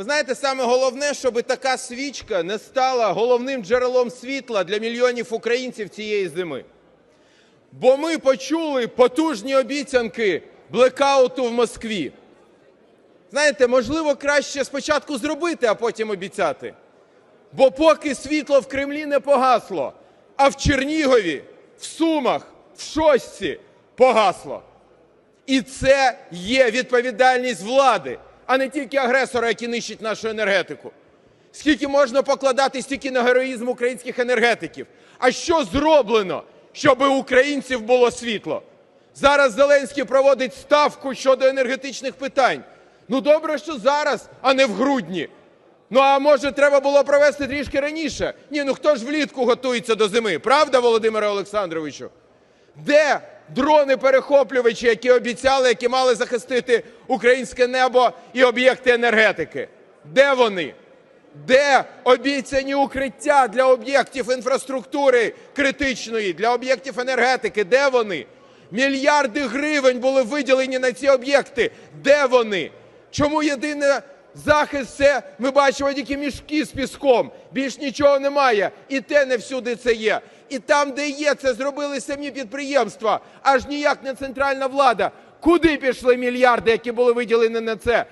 Ви знаєте, саме головне, щоб така свічка не стала головним джерелом світла для мільйонів українців цієї зими. Бо ми почули потужні обіцянки блекауту в Москві. Знаєте, можливо, краще спочатку зробити, а потім обіцяти. Бо поки світло в Кремлі не погасло, а в Чернігові, в Сумах, в Шостці погасло. І це є відповідальність влади, а не тільки агресора, який нищить нашу енергетику. Скільки можна покладати стільки на героїзм українських енергетиків? А що зроблено, щоб у українців було світло? Зараз Зеленський проводить ставку щодо енергетичних питань. Ну добре, що зараз, а не в грудні. Ну а може треба було провести трішки раніше? Ні, ну хто ж влітку готується до зими? Правда, Володимире Олександровичу? Де дрони-перехоплювачі, які обіцяли, які мали захистити українське небо і об'єкти енергетики? Де вони? Де обіцяні укриття для об'єктів інфраструктури критичної, для об'єктів енергетики? Де вони? Мільярди гривень були виділені на ці об'єкти. Де вони? Чому єдиний захист це ми бачимо тільки мішки з піском, більш нічого немає. І те не всюди це є. І там, де є, це зробили самі підприємства, аж ніяк не центральна влада. Куди пішли мільярди, які були виділені на це?